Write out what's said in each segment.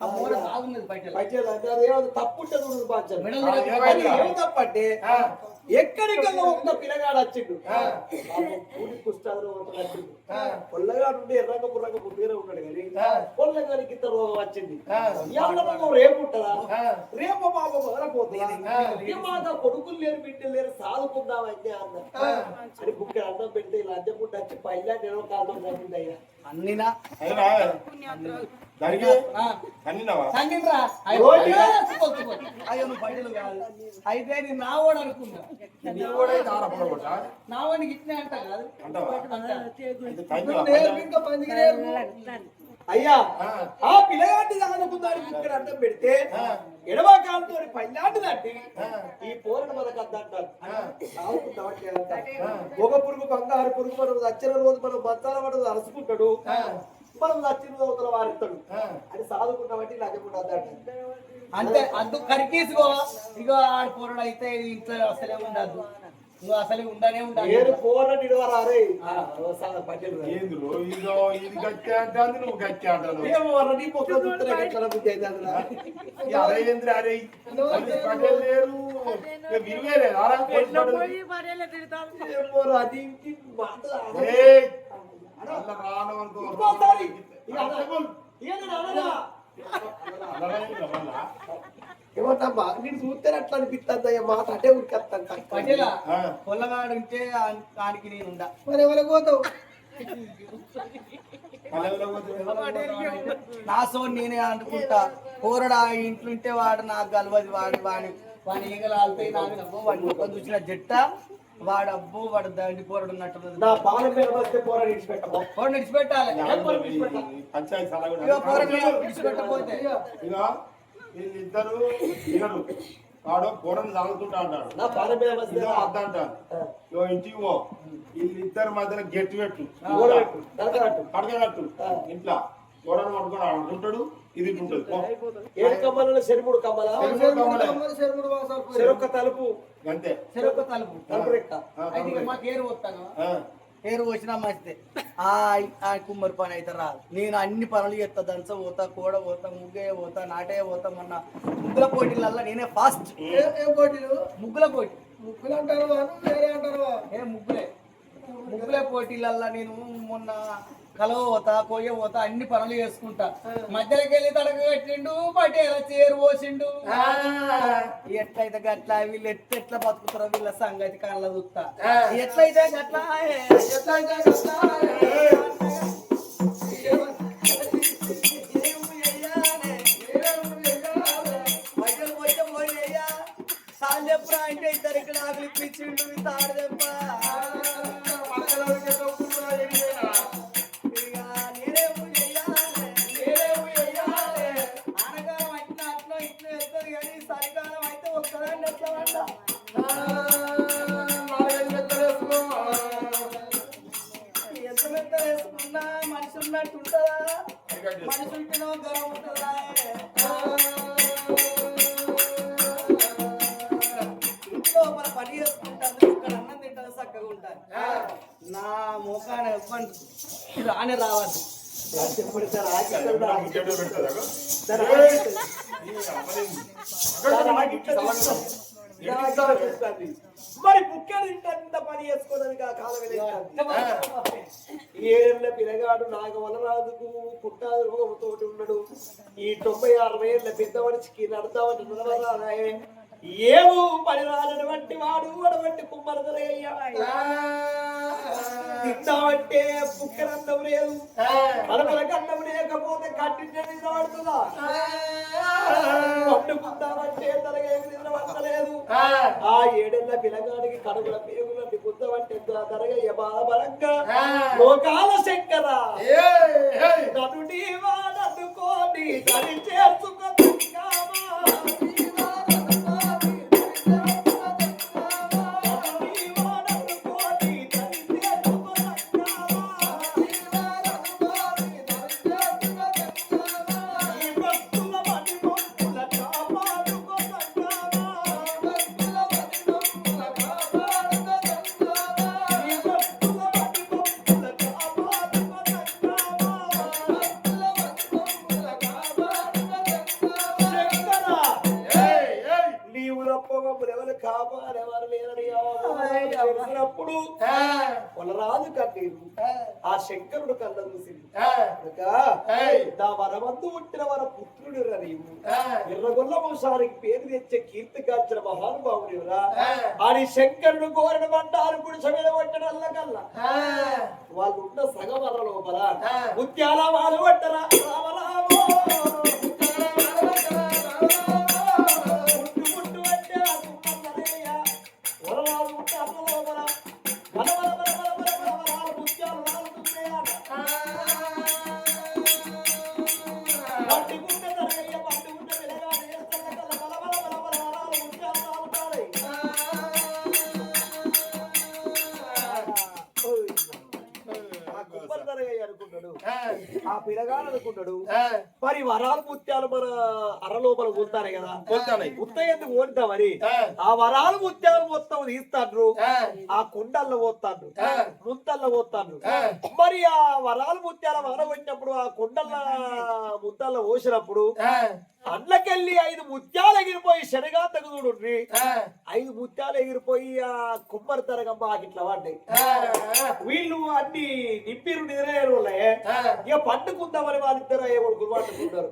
ఆ మూర బాగున్నది బయట పైచలు అంటే అదేమో తప్పు ఉంటుంది చూడు బాధ్యత. ఎక్కడికల్లా ఒక్క పిల్లగాడు వచ్చిండు. పూడి పుస్తకాలు వచ్చిండు. పొల్లగాడు ఉండి ఎర్రగ బుర్రగ బుద్ధిగా ఉన్నాడు కానీ పొల్లగానికి ఇంత రోగం వచ్చింది. రోగం రేపు ఉంటుందా? రేపు బాబు మొదలపోతుంది మాకు కొడుకులు లేరు బిడ్డలు లేరు సాదుకుందామని అన్న. అని బుక్క అన్నం పెడితే ఇలా అద్దె పుట్టి వచ్చి పైలా నేను కాదు అయ్యా అన్నినా? సంగినరా? అయ్యో, కాదు అయితే నీ నావాడు అనుకున్నా నీ ఇట్నే అంట కాదు ఇంకా పందికి. అయ్యా ఆ. ఆ పిల్లగాడి దానికి ఇక్కడ అడ్డం పెడితే ఆ. ఎడమ కాలుతో ఆ. ఈ. సాగుకుంటామని అంటారు. ఒక పురుగు బంగారు పురుగు మనం వచ్చిన రోజు మనం బత్తాల పడదు అరుచుకుంటాడు. మనం వచ్చిన రోజుల వారిస్తాడు ఆ. అని సాదుకుంటామని లగ్గకుండా అద్దంటారు అంతే అద్దు కరికేసుకో. ఇగో ఆడ పోరడు అయితే ఇంట్లో అసలే ఉండద్దు నువ్వు అసలే ఉండనే ఉండాలి నేను పోరడు ఇడవరారే. పట్టెలు ఏందిరో ఇదో ఇది గట్టి అంటాంది నువ్వు గట్టి అంటాను ఏమో రా, నీ పొక్కల చూస్తేనే గట్ల బుద్ధి అవుతుందిరా. ఈ అరే ఏంద్ర అరే అది పటేల్ లేరు. ఇక విలువే లేదు. ఆరా ఏమో రా, అది ఇంటి మాట. రాదు. ఏయ్ అల్ల రాను అనుకో ఇంకోసారి. ఇక అన్న- ఇక నేను అనరా? ఏమంటమ్మా నేను చూస్తే అట్లా అనిపిస్తుంది అయ్యా మాట అటే ఉరికేస్తాను పటేలా. పొల్లగాడు ఉంటే దానికి నేను ఉండా. మరి ఎవరికి పోతావు? నా సో నేనే అనుకుంటా. పోరడు ఆ ఇంట్లో ఉంటే వాడు నాకు గలవది వాడు వాడి వాడి ఈగలు ఆల్తాయి నాకు నవ్వు వాడి ముఖం చూసిన జట్ట. వాడు అబ్బో వాడు దండి పోరడు ఉన్నట్టు నా బాల మీద వస్తే పోరాడి ఇడిచిపెట్టమా పోరడు విడిచిపెట్టాలి. పంచాయతీ సలహా ఇగో పోరడు విడిచిపెట్టకపోతే ఇక వీళ్ళిద్దరు వినరు. వాడు పూరని తాగుతుంటా అంటాడు. నా బాల మీద వస్తే ఇదో అద్ద అంటాడు ఇంటికి పో. వీళ్ళిద్దరు మధ్యన గట్టి పెట్టు. పడకనట్టు. ఇంట్లో. కూరని పట్టుకొని అనుకుంటాడు ఇది. ఏడు కమ్మలలో కమ్మల? తలుపు. అంతే. తలుపు. తలుపు రెక్క. ఆ, అయితే ఇక మాకు ఏరు ఆ, ఏరు వచ్చినా మంచిదే. ఆ ఆ కుమ్మరి పని అయితే రాదు. నేను అన్ని పనులు చేస్తా దంచ పోతా కూడ పోతా ముగ్గే పోతా నాటే పోతా మొన్న ముగ్గుల పోటీలల్లో నేనే ఫాస్ట్ ఏం పోటీలు? ముగ్గుల పోటీ. ముగ్గులు అంటారు వేరే అంటారు ఏ ముగ్గులే? ముగ్గులే పోటీలల్లో నేను మొన్న కలవ పోతా కొయ్య పోతా అన్ని పనులు చేసుకుంటా మధ్యలోకి వెళ్ళి తడక కట్టిండు పటేల చేరు పోసిండు ఎట్లయితే గట్ల వీళ్ళు ఎట్లా ఎట్లా బతుకుతారో వీళ్ళ సంగతి కళ్ళ చూస్తా ఎట్లయితే గట్ల ఎట్లయితే అంటే ఇద్దరు ఇక్కడ ఆకలి ఇప్పించిండు తాడు రావద్దు? మరి బుక్కెడు ఇంత పని కాలం ఏళ్ళ పిల్లగాడు నాగవనరాజుకు పుట్టాదు రోగంతోటి ఉన్నాడు ఈ తొంభై అరవై ఏళ్ళ పెద్ద మనిషికి నడతామని నడవరాయే ఏమో పని రానటువంటి వాడు అటువంటి కుమ్మరదరయ్యా తిందామంటే బుక్కరందం లేదు కడపలకు అన్నం లేకపోతే కట్టించే నిద్ర పడుతుందా పండుకుందామంటే తనగేమి నిద్ర పడతలేదు ఆ. ఏడెళ్ళ పిల్లగాడికి కడుపుల పేగులని గుద్దమంటే తరగయ్య బాధపడంగా లోకాల శంకర కాపాడెవరు పొలరాజు కన్నీరు ఆ శంకరుడు కళ్ళ చూసింది నా వరమందు పుట్టిన వర పుత్రుడు నీవు. ఎర్రగొల్ల వంశానికి పేరు తెచ్చే కీర్తి కాల్చిన మహానుభావుడు రా ఆడి శంకరుడు కోరిన పట్టడల్ల కల్లా వాళ్ళు ఉన్న సగవర లోపల ముత్యాల వాళ్ళు పట్టరా. రామరామో అనుకున్నాడు మరి వరాలు ముత్యాలు మన అరలోపల పోతానే కదా. ముత్తయ్యని ఓడితామని ఆ. ఆ వరాలు ముత్యాలు మొత్తం తీస్తాడ్రు. ఆ. కుండల్లో పోతాడు ముద్దల్లో పోతాడు మరి ఆ వరాలు ముత్యాల వాన కొట్టినప్పుడు ఆ కుండల్ల ముద్దల్లో పోసినప్పుడు అండ్లకెళ్ళి ఐదు ముత్యాలు ఎగిరిపోయి శనగా తగుదుడుండ్రి ఐదు ముత్యాలు ఎగిరిపోయి ఆ కుమ్మరి తరగమ్మ ఆకిట్ల పడ్డాయి వీళ్ళు అన్ని నిప్పిరు నిద్రలే ఇక పండుకుందామని వాళ్ళిద్దరు అయ్యే పండుకుంటారు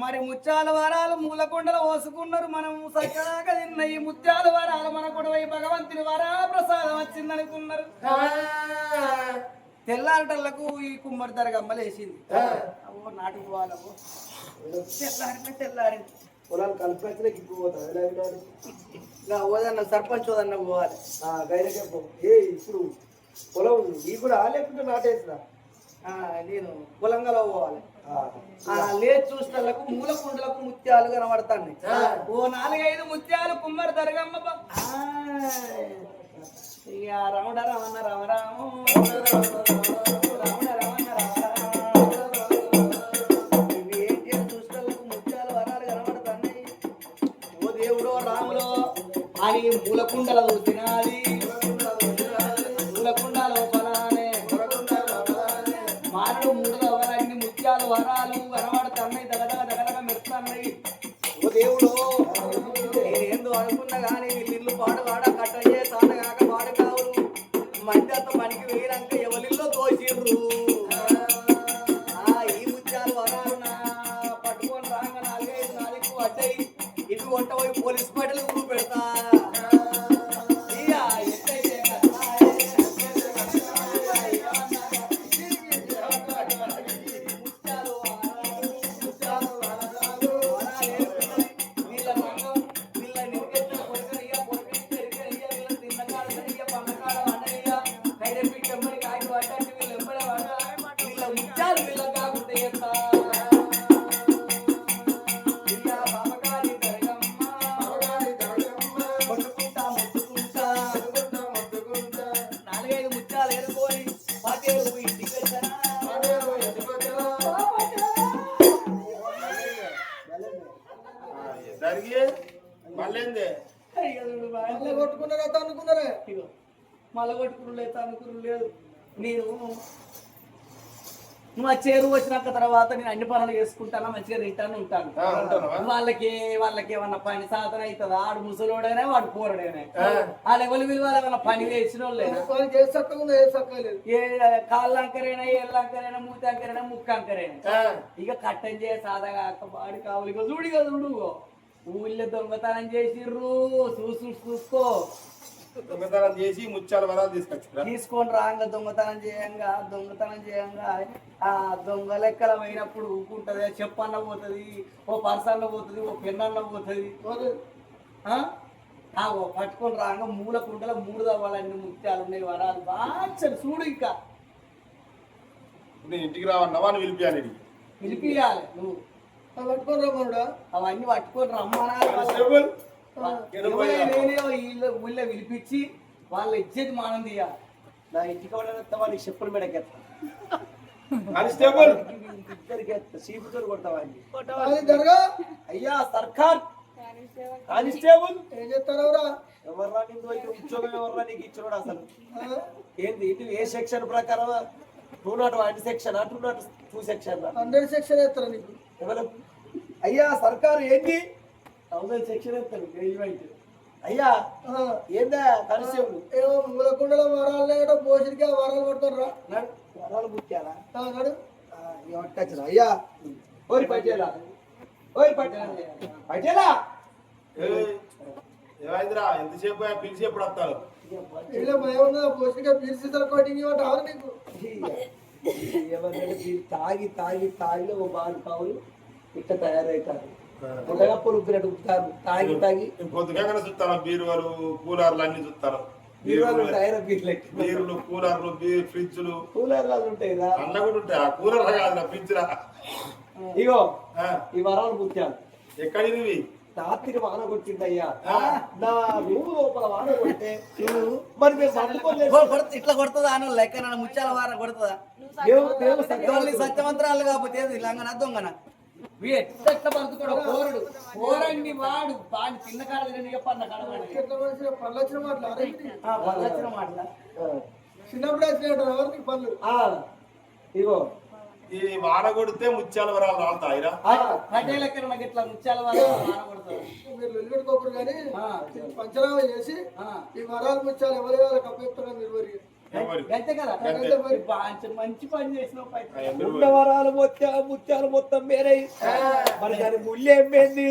మరి ముత్యాల వరాలు మూలకొండలు పోసుకున్నారు మనం సక్కగా తిన్న ఈ ముత్యాల వరాలు మన కొడవై భగవంతుని వరా ప్రసాదం వచ్చింది అనుకున్నారు తెల్లారటల్లకు ఈ కుమ్మరి దరగమ్మలు వేసింది ఓ నాటికి తెల్లారిన తెల్లారింది పొలాలు కలిపి గిక్కుపోతాం ఎలా వినాలి ఇంకా ఓదన్న సర్పంచ్ ఓదన్న పోవాలి. ఆ, గైరకే పో. ఏ ఇప్పుడు పొలం నీ కూడా లేకుంటే నాటేసిన ఆ, నేను పొలంగలో పోవాలి. ఆ. లేచి చూసినలకు మూల కుండలకు ముత్యాలు కనబడతాయి ఓ నాలుగైదు ముత్యాలు కుమ్మరి దరగమ్మ ఆ, రమణ రమ రాము రమణ రమణ రమ ఏంటి ముత్యాలు వరాలు ఓ దేవుడో రాములో అని మూల తినాలి పోలీస్ పట్టలు అనుకున్నారా మళ్ళీ కొట్టుకుని లేదు అనుకుని లేదు. నేను నువ్వు ఆ చేరు వచ్చినాక తర్వాత నేను అన్ని పనులు చేసుకుంటాను మంచిగా తింటాను ఉంటాను? ఉంటాను వాళ్ళకి వాళ్ళకి ఏమన్నా పని సాధన అవుతుందా? ఆడు ముసలోడైనా వాడు పోరడైనా. ఆ. లెవెల్ విలువ ఏమన్నా పని వేసిన వాళ్ళైనా ఏ కాళ్ళ అంకరైనా ఏళ్ళ అంకరైనా మూతి అంకరైనా ముక్కు అంకరైనా ఇక కట్టం చేయ సాదగా వాడి కావాలి. చూడు ఇక చూడు ఊళ్ళో దొంగతనం చేసిర్రు. చూసు చూసుకో. దొంగతనం చేసి ముత్యాల వరాలు తీసుకొచ్చురా తీసుకొని రాంగ దొంగతనం చేయంగా దొంగతనం చేయంగా ఆ దొంగ లెక్కల పోయినప్పుడు ఊకుంటది చెప్పన్న పోతుంది ఓ పర్సన్న పోతుంది ఓ పెన్నన్న పోతుంది. ఓ పట్టుకొని రాంగ మూల కుంటల మూడు దవ్వాలన్నీ ముత్యాలు ఉన్నాయి వరాలు. బాగా చూడు ఇంకా. నేను ఇంటికి రావన్నా వాడిని పిలిపియాలి. పిలిపియాలి నువ్వు. పట్టుకొని రమ్మనుడా? అవన్నీ పట్టుకొని రమ్మనా? ఎవరైనా ఊళ్ళో పిలిపించి వాళ్ళ ఇచ్చేది మానం తీయాలి. నా ఇంటికి వాళ్ళ వాళ్ళకి చెప్పులు ఇద్దరికి సీపుతో జరగా. అయ్యా సర్కార్. కానిస్టేబుల్. ఏం చేస్తారవరా ఎవర్రా నిన్ను అయితే ఉద్యోగం ఎవర్రా నీకు ఇచ్చినాడు అసలు? ఏంది ఇటు ఏ సెక్షన్ ప్రకారం? Two nought one section two nought two section hundred section వేస్తారా నీకు? ఎవరు? అయ్యా సర్కారు ఏంటి? థౌసండ్ సెక్షన్ ఎత్తాడు గ్రాడ్యుయేట్ అయ్యా ఏందా కలిసేవులు ఏమో మూలకుండల వరాలు పోషడికి ఆ వరాలు పడుతుర్రా నడు వరాలు ముత్యాలా నాడు పట్టుకొచ్చిన అయ్యా ఓరి పట్టేలా ఓరి పట్టేలా పట్టేలా ఏమైందిరా ఎంతసేపు పిలిచి ఎప్పుడు వస్తారు భయం పోషడిగా పిలిచి కోటింగ్ అవరు నీకు తాగి తాగి తాగి ఓ బాలు కావులు ఇట్లా తయారవుతారు ఉండగా పొలుపునట్టు ఉంటారు తాగి తాగి. పొద్దుగా చూస్తాను బీరువాలు కూలర్లు అన్ని చూస్తారు బీరువాలు ఉంటాయి బీర్లెట్ బీరులు కూలర్లు బీర్ ఫ్రిడ్జ్లు. కూలర్లు ఉంటాయి అన్న కూడా ఉంటాయి. ఆ కూలర్ కాదు ఇగో ఈ వరాలు ముత్యాలు ఎక్కడివి రాత్రి వాన కొట్టిందయ్యా. ఆ. నా రూము లోపల వాన కొడితే మరి మేము పండుకోలేదు ఇట్లా కొడుతుందా అని లెక్క ముత్యాల వార కొడుతుందా? దేవుడు దేవుడు సత్యం ఎవరి సత్యవంతరాలు కాకపోతే ఏది? లంగన దొంగన? బతుకుతాడు కోరుడు. కోరండి వాడు. వాడి చిన్న కాడ మనిషి పళ్ళు వచ్చిన మాటలు వచ్చిన మాటల? చిన్నప్పుడు వచ్చినట్టు ఆ, ఇగో. ఈ వాన కొడితే ముత్యాల వరాలు రాలుతాయిరా? లెక్క నాకు ఇట్లా ముత్యాల వార వార కొడతాడు మీరు వెళ్ళిపెట్టుకోకూడదు కానీ ఆ. పంచనామా చేసి. ఈ వరాలు ముచ్చాలు ఎవరి వాళ్ళకి అప్పచెప్తున్నారు మీరు? మరి మంచి పని చేసిన ఆ ఎందరు ఉన్న వరాలు మొత్తం ముత్యాలు మొత్తం వేరే మరి దాని ముళ్ళేం ఏంది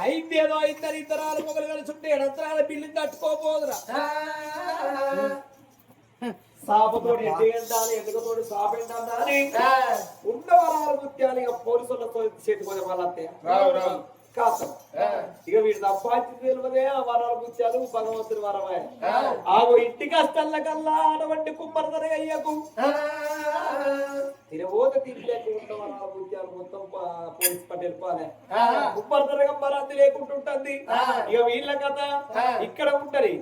అయింది ఏదో అయిందని ఇతరాలు మొగలు కలిసి ఉంటే ఎడంతరాల బిల్లు కట్టుకోపోదురా సాపతోటి ఎట్టి ఎండాలి ఎందుకతోటి సాప ఎండాలి ఉన్న వరాలు ముత్యాలు ఇక పోలీసులతో చేతి పోతే కాసం ఇక వీడు సంపాదించింది తెలియదే ఆ వరాలు ముత్యాలు భగవంతుని వరమే. ఆగో ఇంటి కష్టల్ల కల్లా అటువంటి కుమ్మరి అయ్యకు. తిరబోత తిరిగి ఉన్న వరాల ముత్యాలు మొత్తం పోలీస్ పట్టేలు పాలే. కుమ్మరి తరగం మరాంతి లేకుంటుంటుంది ఇక వీళ్ళ కథ ఇక్కడ ఉంటది.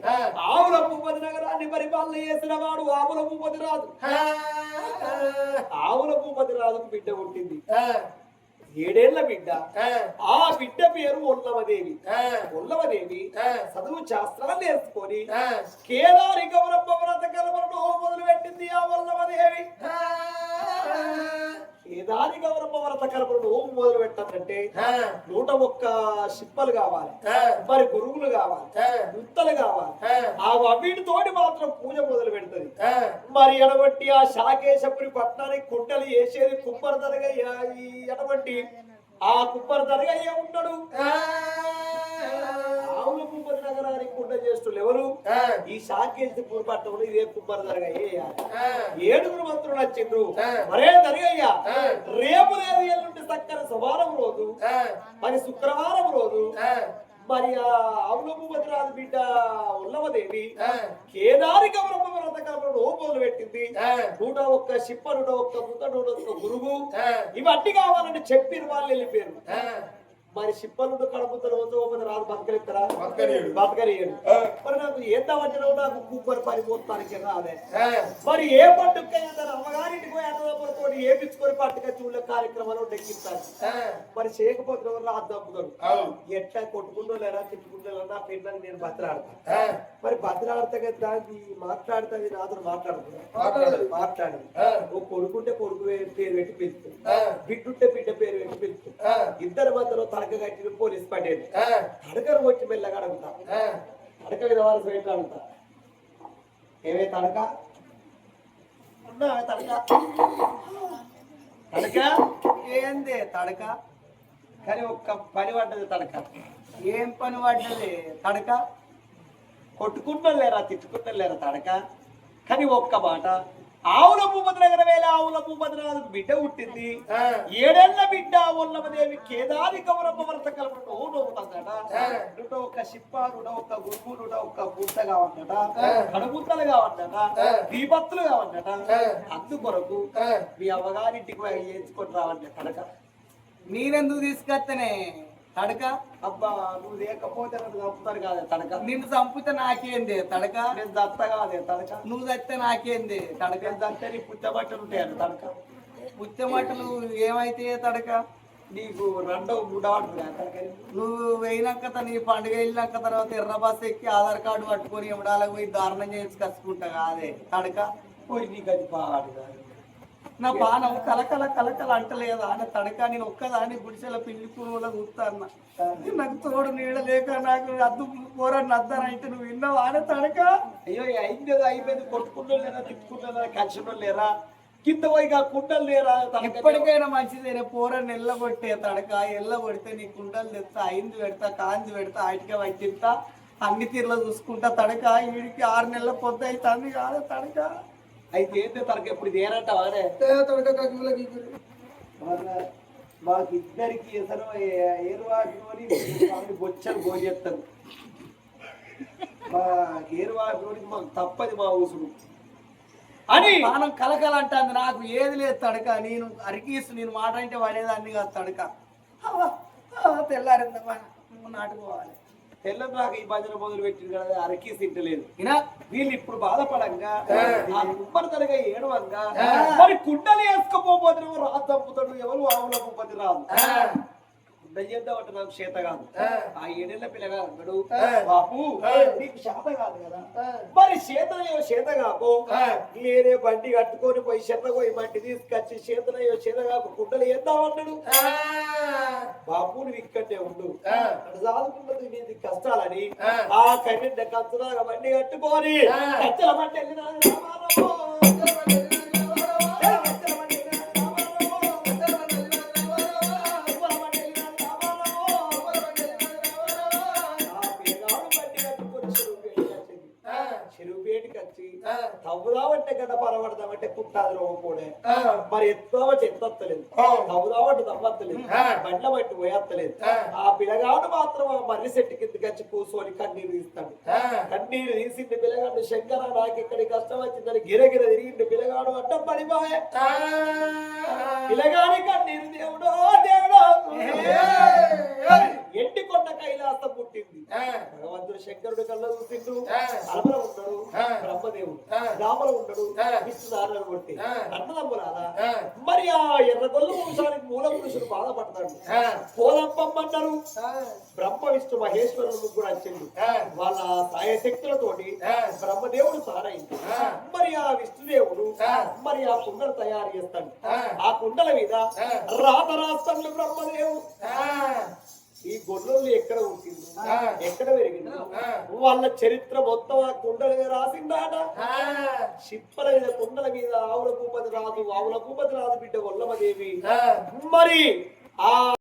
ఆవుల భూపతి నగరాన్ని పరిపాలన చేసిన వాడు ఆవుల భూపతి రాదు ఆవుల భూపతి రాజుకు బిడ్డ పుట్టింది. ఏడేళ్ళ బిడ్డ. ఆ. బిడ్డ పేరు ఒల్లవదేవి. ఒల్లవదేవి చదువు శాస్త్రాలు నేర్చుకొని కేదారి గౌరవ వ్రత కలవరను మొదలు పెట్టింది ఆ ఒల్లవదేవి. కేదారి గౌరవ వ్రత కలవరను మొదలు పెట్టాలంటే నూట ఒక్క శిప్పలు కావాలి. మరి గురువులు కావాలి. ముత్తలు కావాలి. ఆ. అవిటితోటి మాత్రం పూజ మొదలు పెడుతుంది. మరి ఎడబట్టి ఆ శాకేశపురి పట్టణానికి కుంటలు వేసేది ఈ ఎడబట్టి. ఆ ఉన్నాడు. ఆవుల కుమ్మరి కుంట చేస్తున్న ఎవరు? ఈ శాకేశపురి పట్టణంలో ఇదే కుమ్మరి ఏడుగురు మంత్రులు వచ్చిండ్రు. మరే దరగయ్య రేపు లేదు ఎల్లుండి చక్కర సోమవారం రోజు మరి శుక్రవారం రోజు మరి ఆ అవులభూపతి రాజు బిడ్డ ఉల్లవదేవి కేదారి గౌరవ వ్రతకాలను మొదలు పెట్టింది. నూట ఒక్క శిప్ప నూట ఒక్క ముద్ద నూట ఒక్క గురువు. ఇవన్నీ కావాలని చెప్పిన వాళ్ళు వెళ్ళిపోయారు. మరి శిప్పనుడు కడుపుతో రోజు ఒకటి రాదు బతకలేస్తారా. బతకనియడు మరి నాకు ఎంత వచ్చినావు నాకు కుక్కర్ పని పోతానికి రాదే మరి ఏ పండుగ అమ్మగారింటికి పోయి అన్నదమ్ములతో ఏపించుకొని పట్టుక చూడలే కార్యక్రమాలు డెక్కిస్తారు మరి చేయకపోతే రాదు తప్పుతారు అవును. ఎట్లా కొట్టుకుంటూ లేరా తిట్టుకుంటూ నా పిల్లలు నేను బతలాడతా. మరి బతలాడతా కదా మాట్లాడుతుంది నాతో మాట్లాడుతున్నా మాట్లాడు ఓ కొడుకుంటే కొడుకు పేరు పెట్టి పిలుస్తుంది. బిడ్డుంటే బిడ్డ పేరు పెట్టి పిలుస్తుంది. ఇద్దరు మధ్యలో తడక కట్టిన పోలీస్ పడేది. తడకను వచ్చి మెల్లగా అడుగుతా. తడక మీద వారు బయట అడుగుతా. ఏమే తడక? తడక. ఏంది తడక? కానీ ఒక్క పని పడ్డది తడక. ఏం పని పడ్డది? తడక? కొట్టుకుంటాం లేరా తిట్టుకుంటాం లేరా తడక? కానీ ఒక్క మాట. ఆవుల భూపతి నగర వేళ ఆవుల భూపతి రాజుకు బిడ్డ పుట్టింది. ఏడేళ్ళ బిడ్డ ఉన్నమదేవి కేదారి గౌరవ వ్రత కలపడం నవ్వుతుందట. నూట ఒక్క శిప్ప నూట ఒక్క గురువు నూట ఒక్క గుంట కావన్నట. కడుగుంతలు కావన్నట. దీపత్తులు కావన్నట. అందుకొరకు మీ అవ్వగారింటికి పోయి చేయించుకొని రావండి కనుక. నేనెందుకు తీసుకొస్తేనే తడక? అబ్బా నువ్వు లేకపోతే నన్ను చంపుతారు కాదే తడక. నిన్ను చంపితే నాకేంది? తడక? నేను దత్త కాదే తడక. నువ్వు చస్తే నాకేంది? తడక? నేను నీ పుట్టబట్టలు ఉంటాయని తడక. పుచ్చమట్టలు ఏమైతే తడక? నీకు రెండవ మూడవ తడక నువ్వు వేయినాక నీ పండుగ వెళ్ళినాక తర్వాత ఎర్ర బస్ ఎక్కి ఆధార్ కార్డు పట్టుకొని ఇవ్వడానికి పోయి దారుణం చేసి కసుకుంటా కాదే తడక? పోయి నీకు అది పాడు కాదు. నా బాణం కలకల కలకల అంటలేదా. అని తడక నేను ఒక్కదాని గుడిసెల పిండి పురుగుల చూస్తాను నాకు తోడు నీడ లేక నాకు అద్దు పోరని అద్దానంటే నువ్వు విన్నావా? అని తడక. అయ్యో అయింది అయిపోయింది. కొట్టుకుంటూ లేరా తిట్టుకుంటా కలిసి లేరా? కింద పోయి కుండలు లేరా? ఎప్పటికైనా మంచిదేనే పోరని ఎల్లగొట్టే తడక ఎల్లగొడితే నీ కుండలు తెస్తా అయింది పెడతా కాంది పెడతా ఆటికే వడ్డిస్తా అన్ని తీర్ల చూసుకుంటా తడక. వీడికి ఆరు నెలల పొద్దు అవుతుంది కాదు తడక. అయితే ఏంటి తనకి ఎప్పుడు మన- మాకు ఇద్దరికి అసలు ఏరువాకిలోని మామిడి బొచ్చలు గోజేస్తాను మా ఏరువాకిలోని మాకు తప్పది మా ఊసుడు. అని? బాణం కలకల అంటుంది నాకు ఏది లేదు తడక నేను అరికీసు నేను మాట అంటే పడేదాన్ని కాదు తడక. తెల్లారిందమ్మా నాటుకోవాలి. తెల్లం రాక ఈ భజన మొదలు పెట్టింది కదా అరకీసి తింటలేదు. వీళ్ళు ఇప్పుడు బాధపడంగా ఆ. కుమ్మరి తనగా ఏడవంగా మరి కుండలు వేసుకోపోతున్నాము రాదు తప్పుతాడు ఎవరు ఆవుల కుప్పతి రాదు. కుండ చేద్దామంటే నాకు చేత కాదు ఆ ఏడేళ్ళ పిల్లగా అన్నాడు బాపు నీకు చేత కాదు కదా. మరి చేతనయ్యో చేత కాకు నేనే బండి కట్టుకొని పోయి చెత్త పోయి మట్టి తీసుకొచ్చి చేతనయ్యో చేత కాకు కుండలు వేద్దామన్నాడు బాపు నువ్వు ఇక్కడే ఉండు సాదుకుంటుంది నీది కష్టాలని ఆ. కరెంట్ కచ్చలాగా బండి కట్టుకొని కచ్చల బండి వెళ్ళినా తవ్వుదామంటే గడ్డ పరవడదామంటే కుట్టాది రోగపోడే మరి ఎత్తుదామంటే ఎత్తలేదు తవ్వుదామంటే తవ్వత్తలేదు. బండ్ల బట్టి పోయత్తలేదు. ఆ. పిల్లగాడు మాత్రం ఆ మర్రి చెట్టు కిందకి వచ్చి కూర్చొని కన్నీరు తీస్తాడు. కన్నీరు తీసింది పిల్లగాడు శంకర నాకు ఇక్కడి కష్టం వచ్చిందని గిరగిర తిరిగింది పిల్లగాడు అడ్డం పడిపోయే. పిల్లగాడి కన్నీరు దేవుడో దేవుడో. ఎండి కొండ కైలాసం పుట్టింది. భగవంతుడు శంకరుడు కళ్ళ చూసిండు. అలమల ఉన్నాడు. బ్రహ్మదేవుడు. రామల ఉన్నాడు. విష్ణునారాయణ కొట్టి అన్నదమ్ములారా మరి ఆ ఎర్రగొల్ల వంశానికి మూల పురుషుడు బాధపడతాడు. పోలప్పమ్మన్నారు బ్రహ్మ విష్ణు మహేశ్వరుడు కూడా వచ్చిండు వాళ్ళ సాయశక్తులతోటి బ్రహ్మదేవుడు సారైంది మరి ఆ విష్ణుదేవుడు మరి ఆ కుండలు తయారు చేస్తాడు. ఆ. కుండల మీద రాత రాస్తాడు బ్రహ్మదేవుడు. ఈ గొల్లలు ఎక్కడ ఉంటుంది ఎక్కడ పెరిగింది? వాళ్ళ చరిత్ర మొత్తం ఆ కుండల మీద రాసిందాట. శిప్పల మీద కుండల మీద ఆవుల భూపతి రాదు ఆవుల భూపతి రాదు బిడ్డ వల్లమదేవి మరి ఆ